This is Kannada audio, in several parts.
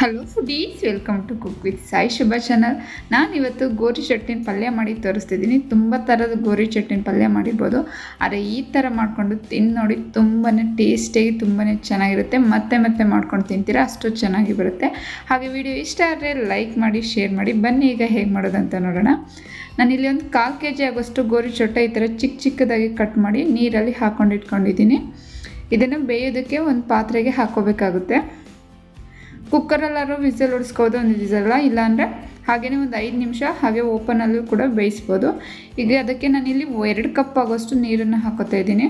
Hello foodies welcome to cook with Sai Shubha channel ನಾನು ಇವತ್ತು ಗೋರಿ ಚಟ್ನಿನ ಪಲ್ಯ ಮಾಡಿ ತೋರಿಸ್ತಿದ್ದೀನಿ. ತುಂಬ ಥರದ ಗೋರಿ ಚಟ್ನಿನ ಪಲ್ಯ ಮಾಡಿರ್ಬೋದು. ಆದರೆ ಈ ಥರ ಮಾಡಿಕೊಂಡು ತಿಂದು ನೋಡಿ ತುಂಬಾ ಟೇಸ್ಟಿಯಾಗಿ ತುಂಬಾ ಚೆನ್ನಾಗಿರುತ್ತೆ. ಮತ್ತೆ ಮತ್ತೆ ಮಾಡ್ಕೊಂಡು ತಿಂತೀರಾ, ಅಷ್ಟು ಚೆನ್ನಾಗಿ ಬರುತ್ತೆ. ಹಾಗೆ ವಿಡಿಯೋ ಇಷ್ಟ ಆದರೆ ಲೈಕ್ ಮಾಡಿ ಶೇರ್ ಮಾಡಿ. ಬನ್ನಿ ಈಗ ಹೇಗೆ ಮಾಡೋದಂತ ನೋಡೋಣ. ನಾನಿಲ್ಲಿ ಒಂದು ಕಾಲು ಕೆ ಜಿ ಆಗೋಷ್ಟು ಗೋರಿ ಚೊಟ್ಟ ಈ ಥರ ಚಿಕ್ಕ ಚಿಕ್ಕದಾಗಿ ಕಟ್ ಮಾಡಿ ನೀರಲ್ಲಿ ಹಾಕೊಂಡು ಇಟ್ಕೊಂಡಿದ್ದೀನಿ. ಇದನ್ನು ಬೇಯೋದಕ್ಕೆ ಒಂದು ಪಾತ್ರೆಗೆ ಹಾಕೋಬೇಕಾಗುತ್ತೆ. ಕುಕ್ಕರಲ್ಲಾದ್ರೂ ವಿಸಲ್ ಹೊಡಿಸ್ಕೋದು ಒಂದು ವಿಸಲ್ಲ ಇಲ್ಲಾಂದರೆ ಹಾಗೆಯೇ ಒಂದು ಐದು ನಿಮಿಷ ಹಾಗೆ ಓಪನಲ್ಲೂ ಕೂಡ ಬೇಯಿಸ್ಬೋದು. ಈಗ ಅದಕ್ಕೆ ನಾನಿಲ್ಲಿ ಎರಡು ಕಪ್ ಆಗೋಷ್ಟು ನೀರನ್ನು ಹಾಕೋತಾ ಇದ್ದೀನಿ.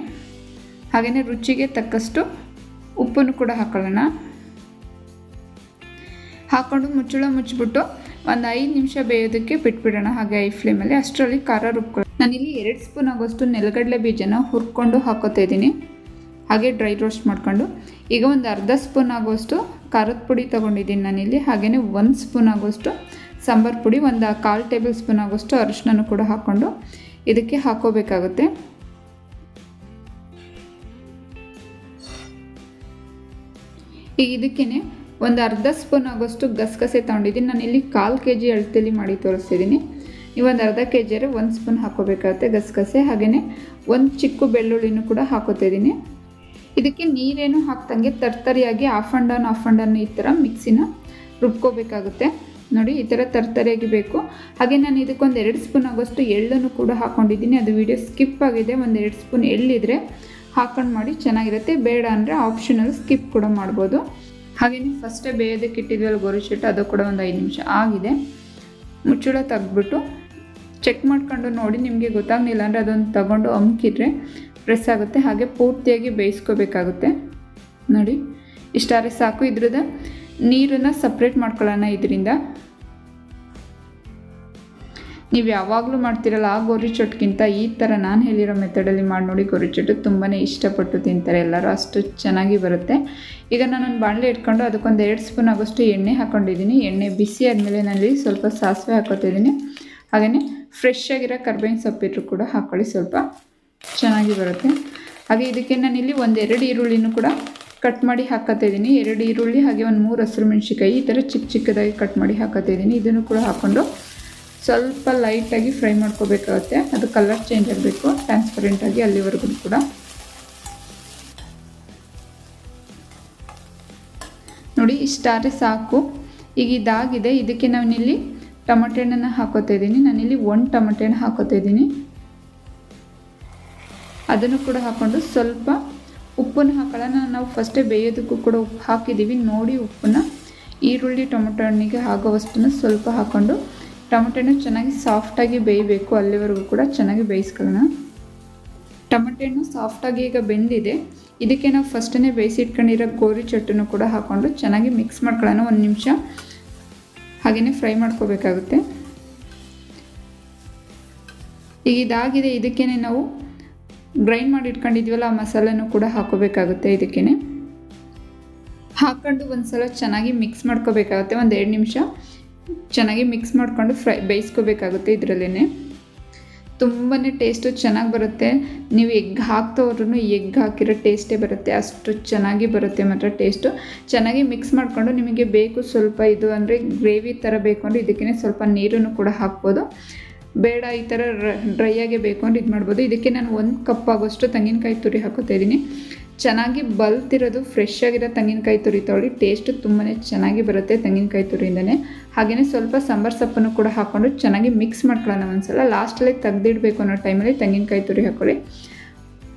ಹಾಗೆಯೇ ರುಚಿಗೆ ತಕ್ಕಷ್ಟು ಉಪ್ಪನ್ನು ಕೂಡ ಹಾಕೊಳ್ಳೋಣ. ಹಾಕ್ಕೊಂಡು ಮುಚ್ಚಳ ಮುಚ್ಚಿಬಿಟ್ಟು ಒಂದು ಐದು ನಿಮಿಷ ಬೇಯೋದಕ್ಕೆ ಬಿಟ್ಬಿಡೋಣ ಹಾಗೆ ಐ ಫ್ಲೇಮಲ್ಲಿ. ಅಷ್ಟರಲ್ಲಿ ಖಾರ ರುಬ್ಕೊಳ್ಳಿ ನಾನಿಲ್ಲಿ ಎರಡು ಸ್ಪೂನ್ ಆಗೋಷ್ಟು ನೆಲಗಡಲೆ ಬೀಜನ ಹುರ್ಕೊಂಡು ಹಾಕೋತಾ ಇದ್ದೀನಿ. ಹಾಗೆ ಡ್ರೈ ರೋಸ್ಟ್ ಮಾಡ್ಕೊಂಡು. ಈಗ ಒಂದು ಅರ್ಧ ಸ್ಪೂನ್ ಆಗೋಷ್ಟು ಖಾರದ ಪುಡಿ ತೊಗೊಂಡಿದ್ದೀನಿ ನಾನಿಲ್ಲಿ. ಹಾಗೆಯೇ ಒಂದು ಸ್ಪೂನ್ ಆಗೋಷ್ಟು ಸಾಂಬಾರು ಪುಡಿ, ಒಂದು ಕಾಲು ಟೇಬಲ್ ಸ್ಪೂನ್ ಆಗೋಷ್ಟು ಅರಿಶಿನ ಕೂಡ ಹಾಕ್ಕೊಂಡು ಇದಕ್ಕೆ ಹಾಕೋಬೇಕಾಗುತ್ತೆ. ಈಗ ಇದಕ್ಕೇ ಒಂದು ಅರ್ಧ ಸ್ಪೂನ್ ಆಗೋಷ್ಟು ಗಸಗಸೆ ತೊಗೊಂಡಿದ್ದೀನಿ. ನಾನಿಲ್ಲಿ ಕಾಲು ಕೆ ಜಿ ಅಳತೆಲಿ ಮಾಡಿ ತೋರಿಸ್ತಿದ್ದೀನಿ. ಒಂದು ಅರ್ಧ ಕೆ ಜಿಯರೆ ಒಂದು ಸ್ಪೂನ್ ಹಾಕೋಬೇಕಾಗುತ್ತೆ ಗಸಗಸೆ. ಹಾಗೆಯೇ ಒಂದು ಚಿಕ್ಕ ಬೆಳ್ಳುಳ್ಳಿನೂ ಕೂಡ ಹಾಕೋತಾ ಇದ್ದೀನಿ. ಇದಕ್ಕೆ ನೀರೇನು ಹಾಕ್ದಂಗೆ ತರ್ತರಿಯಾಗಿ up and down up and down ಈ ಥರ ಮಿಕ್ಸಿನ ರುಬ್ಕೋಬೇಕಾಗುತ್ತೆ. ನೋಡಿ, ಈ ಥರ ತರ್ತರಿಯಾಗಿ ಬೇಕು. ಹಾಗೆ ನಾನು ಇದಕ್ಕೊಂದು ಎರಡು ಸ್ಪೂನ್ ಆಗೋಷ್ಟು ಎಳ್ಳನ್ನು ಕೂಡ ಹಾಕ್ಕೊಂಡಿದ್ದೀನಿ ಅದು ವಿಡಿಯೋ ಸ್ಕಿಪ್ ಆಗಿದೆ. ಒಂದು ಎರಡು ಸ್ಪೂನ್ ಎಳ್ಳಿದ್ರೆ ಹಾಕ್ಕೊಂಡು ಮಾಡಿ ಚೆನ್ನಾಗಿರುತ್ತೆ. ಬೇಡ ಅಂದರೆ ಆಪ್ಷನಲ್ ಸ್ಕಿಪ್ ಕೂಡ ಮಾಡ್ಬೋದು. ಹಾಗೆಯೇ ಫಸ್ಟೇ ಬೇಯೋದಕ್ಕೆ ಇಟ್ಟಿದ್ವಲ್ಲ ಗೋರಿಚೆಟ್ಟು ಅದು ಕೂಡ ಒಂದು ಐದು ನಿಮಿಷ ಆಗಿದೆ. ಮುಚ್ಚಳ ತೆಗ್ದುಬಿಟ್ಟು ಚೆಕ್ ಮಾಡ್ಕೊಂಡು ನೋಡಿ, ನಿಮಗೆ ಗೊತ್ತಾಗಲಿಲ್ಲ ಅಂದರೆ ಅದೊಂದು ತಗೊಂಡು ಅಮ್ಕಿದ್ರೆ ಪ್ರೆಸ್ ಆಗುತ್ತೆ. ಹಾಗೆ ಪೂರ್ತಿಯಾಗಿ ಬೇಯಿಸ್ಕೋಬೇಕಾಗುತ್ತೆ. ನೋಡಿ ಇಷ್ಟಾರೆ ಸಾಕು. ಇದ್ರದ್ದು ನೀರನ್ನು ಸಪ್ರೇಟ್ ಮಾಡ್ಕೊಳ್ಳೋಣ ಇದರಿಂದ. ನೀವು ಯಾವಾಗಲೂ ಮಾಡ್ತಿರಲ್ಲ, ಆ ಗೋರಿ ಚೊಟ್ಗಿಂತ ಈ ಥರ ನಾನು ಹೇಳಿರೋ ಮೆಥಡಲ್ಲಿ ಮಾಡಿ ನೋಡಿ. ಗೋರಿ ಚೊಟ್ಟು ತುಂಬಾ ಇಷ್ಟಪಟ್ಟು ತಿಂತಾರೆ ಎಲ್ಲರೂ. ಅಷ್ಟು ಚೆನ್ನಾಗಿ ಬರುತ್ತೆ. ಈಗ ನಾನೊಂದು ಬಾಣಲೆ ಇಟ್ಕೊಂಡು ಅದಕ್ಕೊಂದು ಎರಡು ಸ್ಪೂನ್ ಆಗೋಷ್ಟು ಎಣ್ಣೆ ಹಾಕ್ಕೊಂಡಿದ್ದೀನಿ ಎಣ್ಣೆ ಬಿಸಿ ಆದಮೇಲೆ ನಾನಲ್ಲಿ ಸ್ವಲ್ಪ ಸಾಸಿವೆ ಹಾಕೋತಿದ್ದೀನಿ ಹಾಗೆಯೇ ಫ್ರೆಶ್ ಆಗಿರೋ ಕರ್ಬೇವಿನ ಸೊಪ್ಪಿದ್ರು ಕೂಡ ಹಾಕ್ಕೊಳ್ಳಿ ಸ್ವಲ್ಪ. ಚೆನ್ನಾಗಿ ಬರುತ್ತೆ. ಹಾಗೆ ಇದಕ್ಕೆ ನಾನಿಲ್ಲಿ ಒಂದೆರಡು ಈರುಳ್ಳಿನೂ ಕೂಡ ಕಟ್ ಮಾಡಿ ಹಾಕತ್ತಿದ್ದೀನಿ ಎರಡು ಈರುಳ್ಳಿ, ಹಾಗೆ ಒಂದು ಮೂರು ಹಸಿರು ಮೆಣಸಿಕಾಯಿ ಈ ಥರ ಚಿಕ್ಕ ಚಿಕ್ಕದಾಗಿ ಕಟ್ ಮಾಡಿ ಹಾಕತ್ತಿದ್ದೀನಿ ಇದನ್ನು ಕೂಡ ಹಾಕ್ಕೊಂಡು ಸ್ವಲ್ಪ ಲೈಟಾಗಿ ಫ್ರೈ ಮಾಡ್ಕೋಬೇಕಾಗುತ್ತೆ. ಅದು ಕಲರ್ ಚೇಂಜ್ ಆಗಬೇಕು. ಟ್ರಾನ್ಸ್ಪರೆಂಟಾಗಿ ಅಲ್ಲಿವರೆಗೂ ಕೂಡ. ನೋಡಿ, ಇಷ್ಟಾದರೆ ಸಾಕು. ಈಗ ಇದಾಗಿದೆ. ಇದಕ್ಕೆ ನಾನಿಲ್ಲಿ ಟೊಮಟೆ ಹಣ್ಣನ್ನು ಹಾಕೋತಾ ಇದ್ದೀನಿ. ನಾನಿಲ್ಲಿ ಒಂದು ಟೊಮಟೆ ಹಣ್ಣು ಹಾಕೋತಾ ಇದ್ದೀನಿ. ಅದನ್ನು ಕೂಡ ಹಾಕ್ಕೊಂಡು ಸ್ವಲ್ಪ ಉಪ್ಪನ್ನು ಹಾಕೊಳ್ಳೋಣ. ನಾವು ಫಸ್ಟೇ ಬೇಯೋದಕ್ಕೂ ಕೂಡ ಉಪ್ಪು ಹಾಕಿದ್ದೀವಿ. ನೋಡಿ ಉಪ್ಪನ್ನು ಈರುಳ್ಳಿ, ಟೊಮೊಟೊ ಹಣ್ಣಿಗೆ ಆಗೋವಷ್ಟನ್ನು ಸ್ವಲ್ಪ ಹಾಕ್ಕೊಂಡು ಟೊಮೊಟೊ ಚೆನ್ನಾಗಿ ಸಾಫ್ಟಾಗಿ ಬೇಯಬೇಕು. ಅಲ್ಲಿವರೆಗೂ ಕೂಡ ಚೆನ್ನಾಗಿ ಬೇಯಿಸ್ಕೊಳ್ಳೋಣ. ಟೊಮೊಟೊ ಹಣ್ಣು ಸಾಫ್ಟಾಗಿ ಈಗ ಬೆಂದಿದೆ. ಇದಕ್ಕೆ ನಾವು ಫಸ್ಟನ್ನೇ ಬೇಯಿಸಿಟ್ಕೊಂಡಿರೋ ಗೋರಿ ಚಟ್ಟನ್ನು ಕೂಡ ಹಾಕ್ಕೊಂಡು ಚೆನ್ನಾಗಿ ಮಿಕ್ಸ್ ಮಾಡ್ಕೊಳ್ಳೋಣ. ಒಂದು ನಿಮಿಷ ಹಾಗೆಯೇ ಫ್ರೈ ಮಾಡ್ಕೋಬೇಕಾಗುತ್ತೆ. ಈಗ ಇದಾಗಿದೆ. ಇದಕ್ಕೇ ನಾವು ಗ್ರೈಂಡ್ ಮಾಡಿ ಇಟ್ಕೊಂಡಿದ್ವಲ್ಲ, ಆ ಮಸಾಲೆನೂ ಕೂಡ ಹಾಕೋಬೇಕಾಗುತ್ತೆ ಇದಕ್ಕೇ ಹಾಕ್ಕೊಂಡು ಒಂದು ಸಲ ಚೆನ್ನಾಗಿ ಮಿಕ್ಸ್ ಮಾಡ್ಕೋಬೇಕಾಗುತ್ತೆ, ಒಂದು ಎರಡು ನಿಮಿಷ ಚೆನ್ನಾಗಿ ಮಿಕ್ಸ್ ಮಾಡಿಕೊಂಡು ಫ್ರೈ, ಬೇಯಿಸ್ಕೋಬೇಕಾಗುತ್ತೆ ಇದರಲ್ಲೇ ತುಂಬಾ ಟೇಸ್ಟು ಚೆನ್ನಾಗಿ ಬರುತ್ತೆ. ನೀವು ಎಗ್ ಹಾಕ್ತವ್ರೂ ಎಗ್ ಹಾಕಿರೋ ಟೇಸ್ಟೇ ಬರುತ್ತೆ. ಅಷ್ಟು ಚೆನ್ನಾಗಿ ಬರುತ್ತೆ ಮಾತ್ರ ಟೇಸ್ಟು ಚೆನ್ನಾಗಿ ಮಿಕ್ಸ್ ಮಾಡಿಕೊಂಡು ನಿಮಗೆ ಬೇಕು ಸ್ವಲ್ಪ ಇದು ಅಂದರೆ ಗ್ರೇವಿ ಥರ ಬೇಕು ಅಂದರೆ ಇದಕ್ಕೇ ಸ್ವಲ್ಪ ನೀರನ್ನು ಕೂಡ ಹಾಕ್ಬೋದು. ಬೇಡ, ಈ ಥರ ಡ್ರೈ ಆಗೇ ಬೇಕು ಅಂದ್ರೆ ಇದು ಮಾಡ್ಬೋದು. ಇದಕ್ಕೆ ನಾನು ಒಂದು ಕಪ್ ಆಗೋಷ್ಟು ತೆಂಗಿನಕಾಯಿ ತುರಿ ಹಾಕೋತಾ ಇದ್ದೀನಿ. ಚೆನ್ನಾಗಿ ಬಲ್ತಿರೋದು ಫ್ರೆಶ್ ಆಗಿರೋ ತೆಂಗಿನಕಾಯಿ ತುರಿ ತೊಗೊಳ್ಳಿ ಟೇಸ್ಟ್ ತುಂಬಾ ಚೆನ್ನಾಗಿ ಬರುತ್ತೆ ತೆಂಗಿನಕಾಯಿ ತುರಿಯಿಂದನೇ. ಹಾಗೆಯೇ ಸ್ವಲ್ಪ ಸಾಂಬಾರು ಸೊಪ್ಪನ್ನು ಕೂಡ ಹಾಕ್ಕೊಂಡು ಚೆನ್ನಾಗಿ ಮಿಕ್ಸ್ ಮಾಡ್ಕೊಳ್ಳೋಣ ಒಂದ್ಸಲ. ಲಾಸ್ಟಲ್ಲಿ ತೆಗ್ದಿಡಬೇಕು ಅನ್ನೋ ಟೈಮಲ್ಲಿ ತೆಂಗಿನಕಾಯಿ ತುರಿ ಹಾಕ್ಕೊಳ್ಳಿ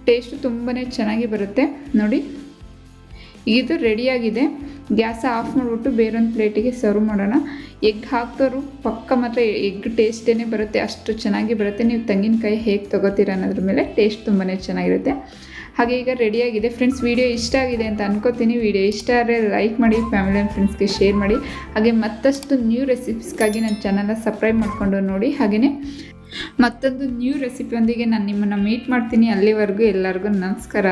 ಟೇಸ್ಟು ತುಂಬಾ ಚೆನ್ನಾಗಿ ಬರುತ್ತೆ. ನೋಡಿ. ಇದು ರೆಡಿಯಾಗಿದೆ. ಗ್ಯಾಸ್ ಆಫ್ ಮಾಡಿಬಿಟ್ಟು ಬೇರೊಂದು ಪ್ಲೇಟಿಗೆ ಸರ್ವ್ ಮಾಡೋಣ. ಎಗ್ ಹಾಕ್ದವರು ಪಕ್ಕ ಮಾತ್ರ ಎಗ್ ಟೇಸ್ಟೇ ಬರುತ್ತೆ, ಅಷ್ಟು ಚೆನ್ನಾಗಿ ಬರುತ್ತೆ. ನೀವು ತೆಂಗಿನಕಾಯಿ ಹೇಗೆ ತೊಗೋತೀರ ಅನ್ನೋದ್ರ ಮೇಲೆ ಟೇಸ್ಟ್ ತುಂಬಾ ಚೆನ್ನಾಗಿರುತ್ತೆ. ಹಾಗೆ ಈಗ ರೆಡಿಯಾಗಿದೆ. ಫ್ರೆಂಡ್ಸ್, ವೀಡಿಯೋ ಇಷ್ಟ ಆಗಿದೆ ಅಂತ ಅನ್ಕೋತೀನಿ. ವೀಡಿಯೋ ಇಷ್ಟ ಆದರೆ ಲೈಕ್ ಮಾಡಿ, ಫ್ಯಾಮಿಲಿ ಆ್ಯಂಡ್ ಫ್ರೆಂಡ್ಸ್ಗೆ ಶೇರ್ ಮಾಡಿ. ಹಾಗೆ ಮತ್ತಷ್ಟು ನ್ಯೂ ರೆಸಿಪೀಸ್ಗಾಗಿ ನನ್ನ ಚಾನಲ್ನ ಸಬ್ಸ್ಕ್ರೈಬ್ ಮಾಡಿಕೊಂಡು ನೋಡಿ. ಹಾಗೆಯೇ ಮತ್ತೊಂದು ನ್ಯೂ ರೆಸಿಪಿಯೊಂದಿಗೆ ನಾನು ನಿಮ್ಮನ್ನು ಮೀಟ್ ಮಾಡ್ತೀನಿ. ಅಲ್ಲಿವರೆಗೂ ಎಲ್ಲರಿಗೂ ನಮಸ್ಕಾರ.